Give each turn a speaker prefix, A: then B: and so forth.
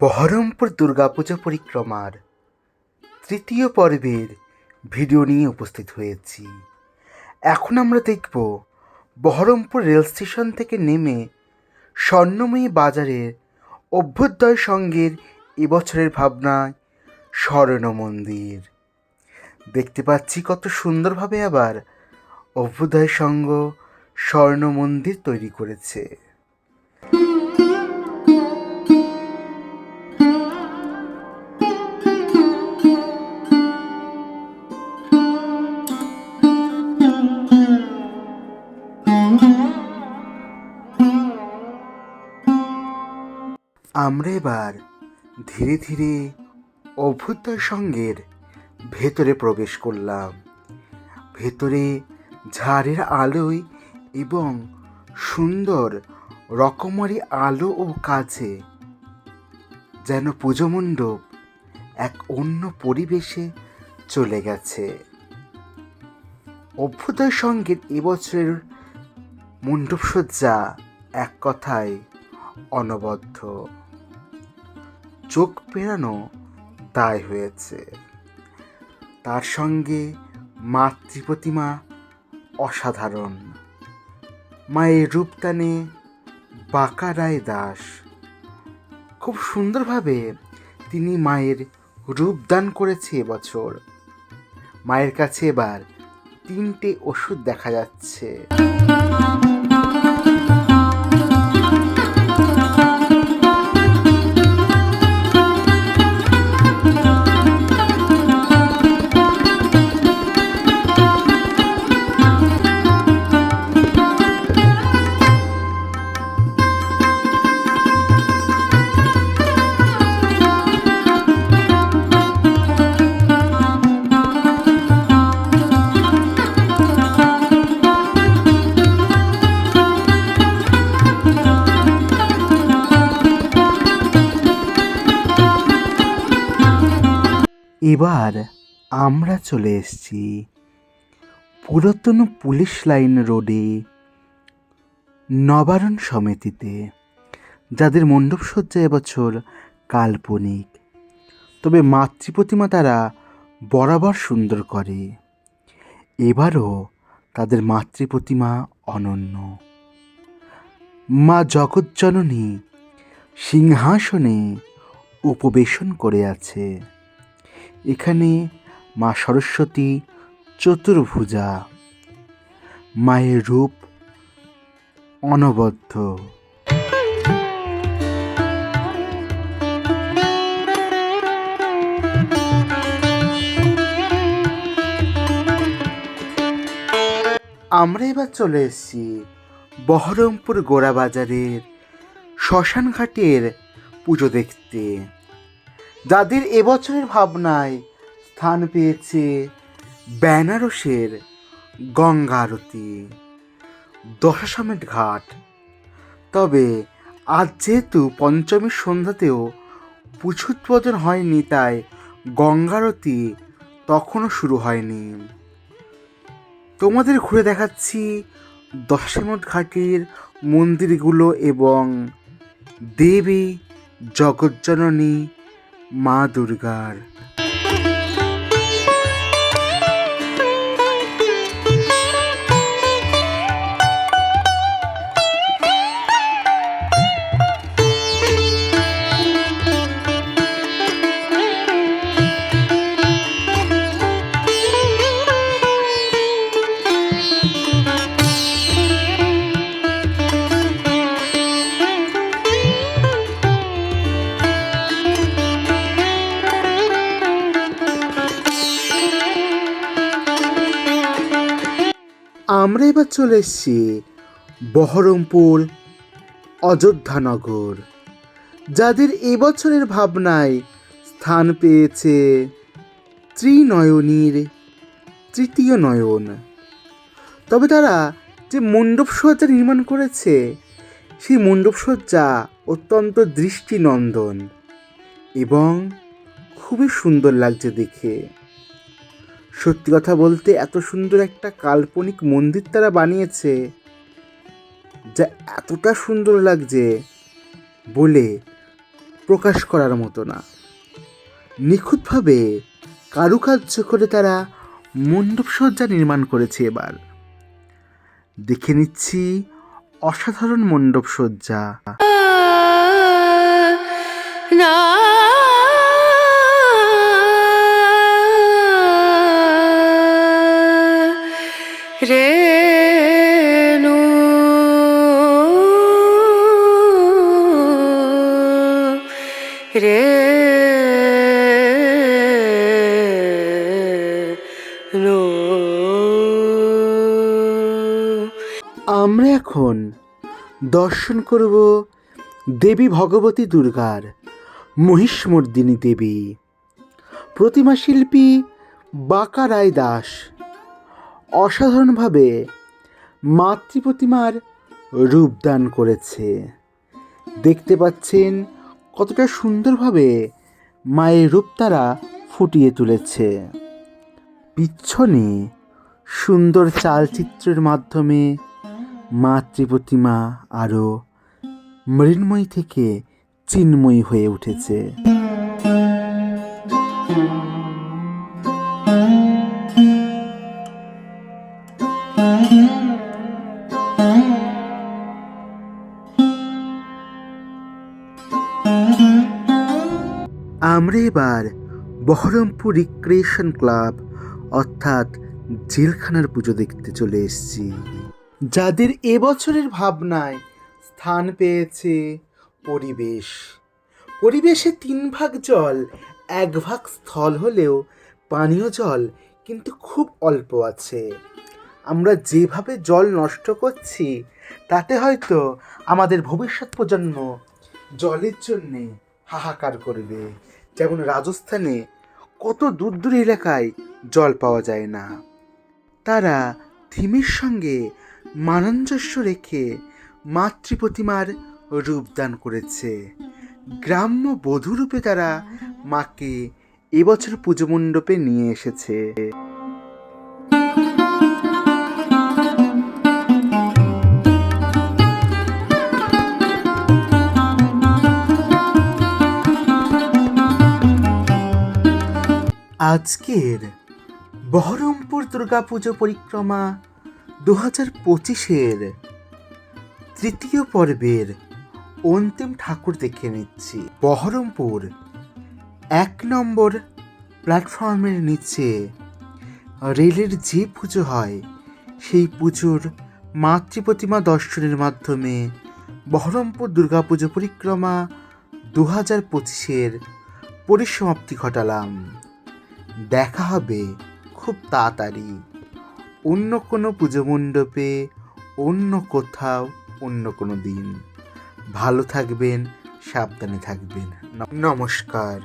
A: বহরমপুর দুর্গাপূজা পরিক্রমার তৃতীয় পর্বের ভিডিও নিয়ে উপস্থিত হয়েছি। এখন আমরা দেখব বহরমপুর রেল স্টেশন থেকে নেমে স্বর্ণময়ী বাজারের অভ্যুদয় সঙ্গের এবছরের ভাবনায় স্বর্ণ মন্দির। দেখতে পাচ্ছি কত সুন্দরভাবে আবার অভ্যুদয় সঙ্গ স্বর্ণ মন্দির তৈরি করেছে। আমরা এবার ধীরে ধীরে অভ্যুদয় সঙ্গের ভেতরে প্রবেশ করলাম। ভেতরে ঝাড়ের আলোয় এবং সুন্দর রকমারি আলো ও কাছে যেন পুজো মণ্ডপ এক অন্য পরিবেশে চলে গেছে। অভ্যুদয় সংগীত এবছরের মণ্ডপসজ্জা এক কথায় অনবদ্য। চোখ পেরানো দায় হয়েছে। তার সঙ্গে মাতৃপ্রতিমা অসাধারণ। মায়ের রূপদানে বাঁকা রায় দাস। খুব সুন্দরভাবে তিনি মায়ের রূপদান করেছে এবছর। মায়ের কাছে এবার তিনটে ওষুধ দেখা যাচ্ছে। এবার আমরা চলে এসেছি পুরাতন পুলিশ লাইন রোডে নবারণ সমিতিতে, যাদের মণ্ডপসজ্জা এবছর কাল্পনিক। তবে মাতৃপ্রতিমা তারা বরাবর সুন্দর করে। এবারও তাদের মাতৃপ্রতিমা অনন্য। মা জগজ্জননী সিংহাসনে উপবেশন করে আছে। এখানে মা সরস্বতী চতুর্ভুজা। মায়ের রূপ অনবদ্য। আমরা এবার চলে এসেছি বহরমপুর গোড়া গোড়াবাজারের শ্মশানঘাটের পুজো দেখতে। যাদের এবছরের ভাবনায় স্থান পেয়েছে বেনারসের গঙ্গা আরতি। দশাসমেত ঘাট। তবে আজ যেহেতু পঞ্চমীর সন্ধ্যাতেও পুছুৎপদন হয়নি, তাই গঙ্গারতি তখনও শুরু হয়নি। তোমাদের ঘুরে দেখাচ্ছি দশাসমত ঘাটের মন্দিরগুলো এবং দেবী, জগজ্জননী মা দুর্গার আমরা এবার চলে এসেছি বহরমপুর অযোধ্যানগর। যাদের এবছরের ভাবনায় স্থান পেয়েছে ত্রিনয়নীর তৃতীয় নয়ন। তবে তারা যে মণ্ডপসজ্জা নির্মাণ করেছে, সেই মণ্ডপসজ্জা অত্যন্ত দৃষ্টিনন্দন এবং খুবই সুন্দর লাগছে দেখে। সত্যি কথা বলতে এত সুন্দর একটা কাল্পনিক মন্দির তারা বানিয়েছে, যা এতটা সুন্দর লাগছে বলে প্রকাশ করার মতো না। নিখুঁতভাবে কারুকার্য করে তারা মণ্ডপসজ্জা নির্মাণ করেছে এবার। দেখে নিচ্ছি অসাধারণ মণ্ডপসজ্জা
B: না রে।
A: আমরা এখন দর্শন করব দেবী ভগবতী দুর্গার মহিষমর্দিনী দেবী, প্রতিমা শিল্পী বাঁকা রায় দাস, অসাধারণভাবে মাতৃ প্রতিমার রূপদান করেছে। দেখতে পাচ্ছেন কতটা সুন্দরভাবে মায়ের রূপ তারা ফুটিয়ে তুলেছে। পিছনে সুন্দর চালচিত্রের মাধ্যমে মা প্রতিমা আরও মৃন্ময়ী থেকে চিন্ময়ী হয়ে উঠেছে। আমরা এবার বহরমপুর রিক্রিয়েশন ক্লাব অর্থাৎ জেলখানার পুজো দেখতে চলে এসেছি। যাদের এবছরের ভাবনায় স্থান পেয়েছে পরিবেশ। পরিবেশে তিন ভাগ জল, এক ভাগ স্থল হলেও পানীয় জল কিন্তু খুব অল্প আছে। আমরা যেভাবে জল নষ্ট করছি, তাতে হয়তো আমাদের ভবিষ্যৎ প্রজন্ম জলের জন্যে হাহাকার করবে। যেমন রাজস্থানে কত দূর দূর এলাকায় জল পাওয়া যায় না। তারা থিমের সঙ্গে মানাঞ্জস্য রেখে মাতৃ প্রতিমার রূপদান করেছে। গ্রাম্য বধূরূপে তারা মাকে এবছর পুজো মণ্ডপে নিয়ে এসেছে। আজকের বহরমপুর দুর্গাপুজো পরিক্রমা দু হাজার পঁচিশের তৃতীয় পর্বের অন্তিম ঠাকুর দেখে নিচ্ছি। বহরমপুর এক নম্বর প্ল্যাটফর্মের নিচে রেলের যে পুজো হয়, সেই পুজোর মাতৃ প্রতিমা দর্শনের মাধ্যমে বহরমপুর দুর্গাপুজো পরিক্রমা দু হাজার পঁচিশের পরিসমাপ্তি ঘটালাম। দেখা হবে খুব তাড়াতাড়ি। অন্য কোনো পুজো মণ্ডপে, অন্য কোথাও, অন্য কোনো দিন। ভালো থাকবেন, সাবধানে থাকবেন। নমস্কার।